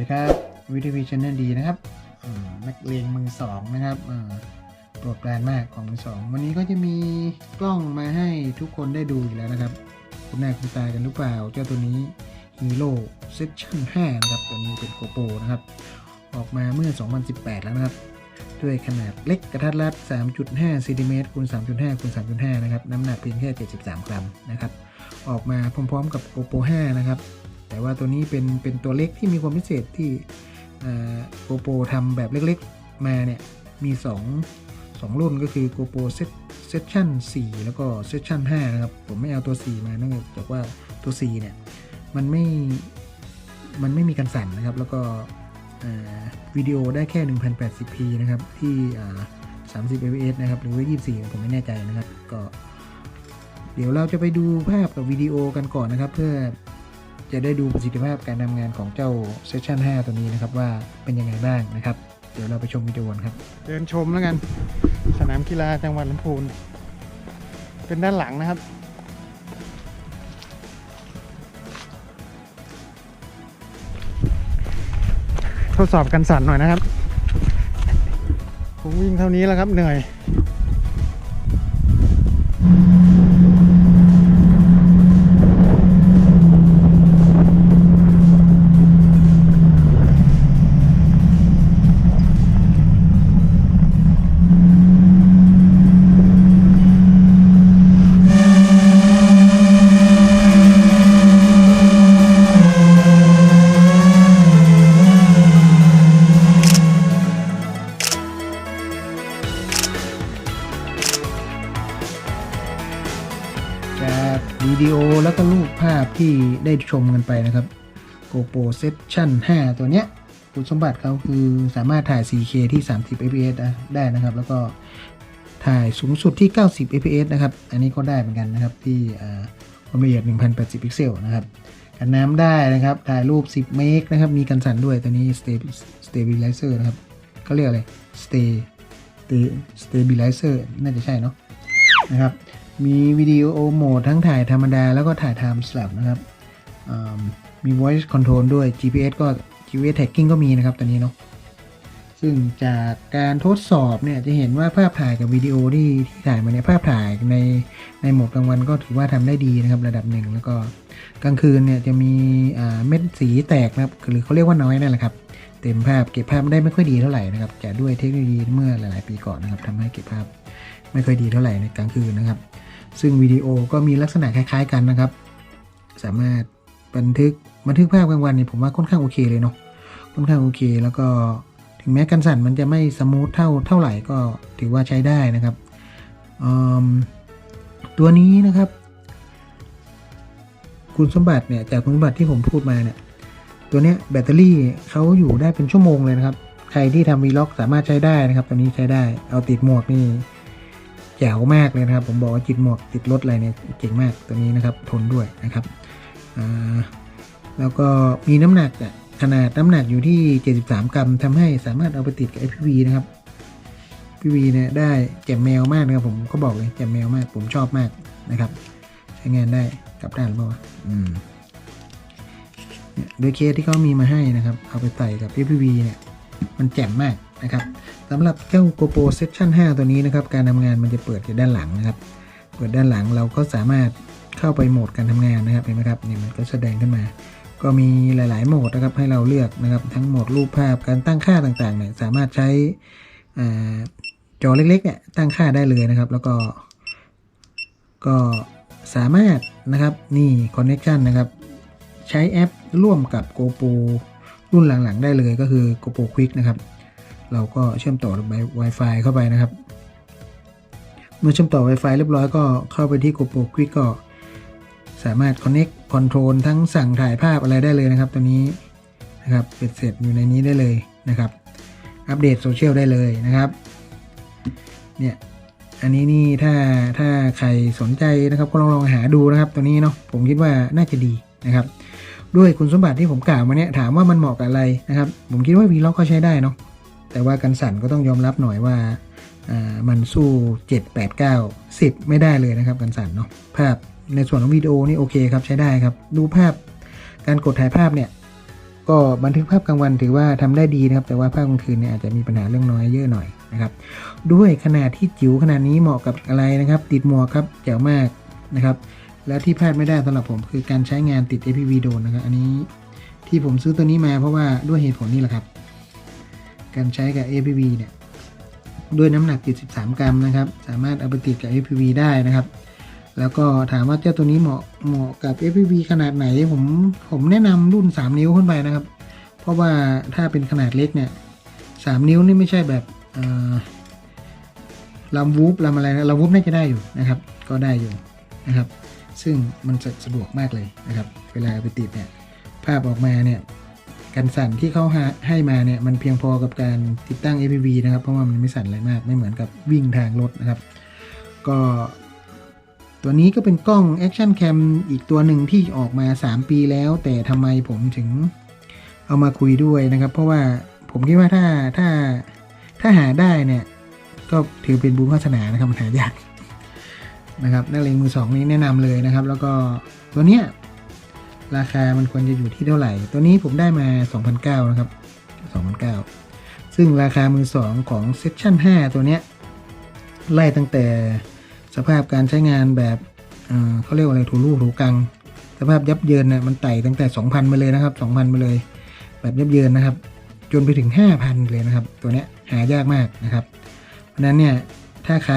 ดีครับวิทีวีชแนลดีนะครับอืมนักเลงมือสองนะครับโปรดปรานมากของมือสองวันนี้ก็จะมีกล้องมาให้ทุกคนได้ดูอีกแล้วนะครับ คุณหน้าคุณตากันหรือเปล่า เจ้าตัวนี้ Hero Section 5นะครับ ตัวนี้เป็นโกโปรนะครับ ออกมาเมื่อ 2018 แล้วนะครับ ด้วยขนาดเล็กกระทัดรัด 3.5ซนติเมตรคูณ3.5คูณ3.5 นะครับ น้ำหนักเพียงแค่ 73 กรัมนะครับ ออกมาพร้อมๆกับ GoPro 5นะครับ แต่ว่าตัวนี้เป็นเป็นตัวเล็กที่มีความพิเศษที่โกโปรทำแบบเล็กๆมาเนี่ย มี 2 2 รุ่นก็คือ GoPro Set Session 4 แล้วก็ Session 5 นะครับ ผมไม่เอาตัว 4 มาเนื่องจากว่าตัว 4 เนี่ย มันไม่ มันไม่มีการสั่นนะครับ แล้วก็วิดีโอได้แค่ 1080p นะครับ ที่ 30 fps นะครับ หรือว่า 24 ผมไม่แน่ใจนะครับ ก็ เดี๋ยวเราจะไปดูภาพกับวิดีโอกันก่อนนะครับ เพื่อ จะได้ดูประสิทธิภาพการทำงานของเจ้า Session 5 ตัวนี้นะครับว่าเป็นยังไงบ้างนะครับ เดี๋ยวเราไปชมวิดีโอกันครับ เดินชมแล้วกัน สนามกีฬาจังหวัดลำพูน เป็นด้านหลังนะครับทดสอบกันสั่นหน่อยนะครับ ผมวิ่งเท่านี้แล้วครับเหนื่อย ดีโอแล้วก็รูปภาพที่ได้ชมกันไปนะครับ GoPro Session 5 ตัวเนี้ยคุณสมบัติเขาคือสามารถถ่าย 4K ที่ 30 fps ได้นะครับ แล้วก็ถ่ายสูงสุดที่ 90 fps นะครับ อันนี้ก็ได้เหมือนกันนะครับ ที่ความละเอียด 1080 พิกเซลนะครับ กันน้ำได้นะครับ ถ่ายรูป 10 เมกนะครับ มีกันสั่นด้วย ตัวนี้ Stabi- Stabilizer นะครับเขาเรียกอะไร Ste Stay- Stabilizer น่าจะใช่เนาะนะครับ มีวิดีโอโหมดทั้งถ่ายธรรมดา แล้วก็ถ่าย time lapse นะครับมี voice control ด้วย GPS ก็ GPS tracking ก็มีนะครับตัวนี้เนาะซึ่งจากการทดสอบเนี่ยจะเห็นว่าภาพถ่ายกับวิดีโอที่ที่ถ่ายมาเนี่ยภาพถ่ายในในโหมดกลางวันก็ถือว่าทำได้ดีนะครับระดับหนึ่งแล้วก็กลางคืนเนี่ยจะมีเม็ดสีแตกนะครับหรือเขาเรียกว่าน้อยนั่นแหละครับเต็มภาพเก็บภาพได้ไม่ค่อยดีเท่าไหร่นะครับจะด้วยเทคโนโลยีเมื่อหลาย ๆ ปีก่อนนะครับทำให้เก็บภาพไม่ค่อยดีเท่าไหร่ในกลางคืนนะครับ ซึ่งวิดีโอก็มีลักษณะคล้าย ๆ กันนะครับ สามารถบันทึกบันทึกภาพกลางวันเนี่ยผมว่าค่อนข้างโอเคเลยเนาะค่อนข้างโอเค แล้วก็ถึงแม้กันสั่นมันจะไม่สมูทเท่าเท่าไหร่ก็ถือว่าใช้ได้นะครับตัวนี้นะครับ คุณสมบัติเนี่ยจากคุณสมบัติที่ผมพูดมาเนี่ยตัวเนี้ยแบตเตอรี่เขาอยู่ได้เป็นชั่วโมงเลยนะครับ ใครที่ทำวีล็อกสามารถใช้ได้นะครับ ตัวนี้ใช้ได้เอาติดหมวกนี่ แจ๋วมากเลยนะครับ ผมบอกว่าจิตหมวกติดรถอะไรเนี่ยเก่งมากตัวนี้นะครับ ทนด้วยนะครับแล้วก็มีน้ำหนักขนาดน้ำหนักอยู่ที่ 73 กรัมทำให้สามารถเอาไปติดกับ FPV นะครับ PV เนี่ยได้แจ่มแมวมากนะครับ ผมก็บอกเลยแจ่มแมวมาก ผมชอบมากนะครับใช้งานได้กลับด้านหรือเปล่าอืมเนี่ยโดยเคสที่เขามีมาให้นะครับ เอาไปใส่กับ FPV เนี่ย มันแจ่มมากนะครับ สำหรับเจ้า GoPro Section 5 ตัวนี้นะครับ การทำงานมันจะเปิดจากด้านหลังนะครับ เปิดด้านหลังเราก็สามารถเข้าไปโหมดการทำงานนะครับเห็นไหมครับนี่มันก็แสดงขึ้นมา ก็มีหลาย ๆ โหมดนะครับให้เราเลือกนะครับ ทั้งโหมดรูปภาพการตั้งค่าต่าง ๆ เนี่ยสามารถใช้อจอเล็ก ๆ เนี่ยตั้งค่าได้เลยนะครับ แล้วก็ ก็สามารถนะครับนี่ Connection นะครับ ใช้แอปร่วมกับ GoPro รุ่นหลัง ๆ ได้เลยก็คือ GoPro Quick นะครับ เราก็เชื่อมต่อ Wi-Fi เข้าไปนะครับ เมื่อเชื่อมต่อ Wi-Fi เรียบร้อยก็เข้าไปที่ GoPro Quick ก็สามารถ Connect Control ทั้งสั่งถ่ายภาพอะไรได้เลยนะครับ ตัวนี้นะครับเป็นเสร็จอยู่ในนี้ได้เลยนะครับ อัปเดตโซเชียลได้เลยนะครับเนี่ยอันนี้นี่ถ้าถ้าใครสนใจนะครับก็ลองลองหาดูนะครับตัวนี้เนาะผมคิดว่าน่าจะดีนะครับ ด้วยคุณสมบัติที่ผมกล่าวมาเนี่ยถามว่ามันเหมาะกับอะไรนะครับ ผมคิดว่า Vlog ก็ใช้ได้เนาะ แต่ว่ากันสั่นก็ต้องยอมรับหน่อยว่ามันสู้ 7 8 9 10 ไม่ได้เลยนะครับกันสั่นเนาะภาพในส่วนของวิดีโอนี่โอเคครับใช้ได้ครับ ดูภาพการกดถ่ายภาพเนี่ยก็บันทึกภาพกลางวันถือว่าทำได้ดีนะครับ แต่ว่าภาพกลางคืนเนี่ยอาจจะมีปัญหาเรื่องน้อยเยอะหน่อยนะครับด้วยขนาดที่จิ๋วขนาดนี้เหมาะกับอะไรนะครับ ติดหมวกครับแจ๋วมากนะครับ และที่พลาดไม่ได้สำหรับผมคือการใช้งานติด APV โดนนะครับอันนี้ที่ผมซื้อตัวนี้มาเพราะว่าด้วยเหตุผลนี้แหละครับ การใช้กับ APV เนี่ยด้วยน้ำหนักติด13กรัมนะครับ สามารถเอาไปติดกับ APV ได้นะครับ แล้วก็ถามว่าเจ้าตัวนี้เหมาะเหมาะกับ FPV ขนาดไหน ผมผมแนะนำรุ่น 3 นิ้วขึ้นไปนะครับ เพราะว่าถ้าเป็นขนาดเล็กเนี่ย3นิ้วนี่ไม่ใช่แบบลำวูฟลำอะไรนะลำวูฟน่าจะได้อยู่นะครับ ก็ได้อยู่นะครับ ซึ่งมันจะสะดวกมากเลยนะครับ เวลาเอาไปติดเนี่ยภาพออกมาเนี่ย การสั่นที่เขาหาให้มาเนี่ยมันเพียงพอกับการติดตั้ง APV นะครับเพราะว่ามันไม่สั่นอะไรมากไม่เหมือนกับวิ่งทางรถนะครับ ก็ ตัวนี้ก็เป็นกล้อง Action Cam อีกตัวหนึ่งที่ออกมา 3 ปีแล้ว แต่ทำไมผมถึงเอามาคุยด้วยนะครับ เพราะว่าผมคิดว่าถ้าถ้าถ้าหาได้เนี่ยก็ถือเป็นบุญวาสนานะครับมันหายากนะครับนักเลงมือสองนี้แนะนำเลยนะครับ แล้วก็ตัวเนี้ย ราคามันควรจะอยู่ที่เท่าไหร่ ตัวนี้ผมได้มา 2,009นะครับ2,009ซึ่งราคามือสองของ Section 5ตัวเนี้ยไล่ตั้งแต่สภาพการใช้งานแบบเเขาเรียกว่าอะไรถูรูถูกัง สภาพยับเยินเนี่ยมันไต่ตั้งแต่ 2,000 ไปเลยนะครับ 2,000 ไปเลย แบบยับเยินนะครับ จนไปถึง 5,000 เลยนะครับ ตัวเนี้ยหายากมากนะครับ เพราะนั้นเนี่ยถ้าใคร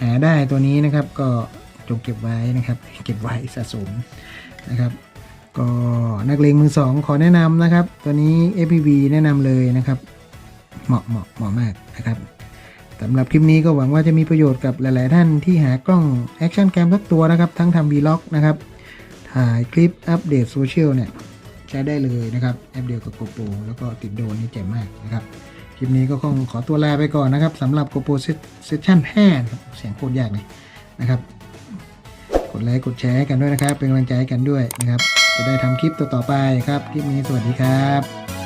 หาได้ตัวนี้นะครับก็จงเก็บไว้นะครับ เก็บไว้สะสมนะครับ ก็นักเลงมือสองขอแนะนำนะครับ ตัวนี้ APV แนะนำเลยนะครับ เหมาะเหมาะเหมาะมากนะครับสำหรับคลิปนี้ก็หวังว่าจะมีประโยชน์กับหลาย ๆ ท่านที่หากล้อง Action Cam สักตัวนะครับ ทั้งทำ Vlog นะครับถ่ายคลิปอัปเดตโซเชียลเนี่ยใช้ได้เลยนะครับแอปเดียวกับ GoPro แล้วก็ติดโดรนนี่เจ๋งมากนะครับ คลิปนี้ก็คงขอตัวลาไปก่อนนะครับสำหรับ GoPro Session 5นะครับเสียงโคตรยากเลยนะครับ กดไลค์กดแชร์ให้กันด้วยนะครับ เป็นกำลังใจให้กันด้วยนะครับ จะได้ทำคลิปต่อๆไปครับ คลิปนี้สวัสดีครับ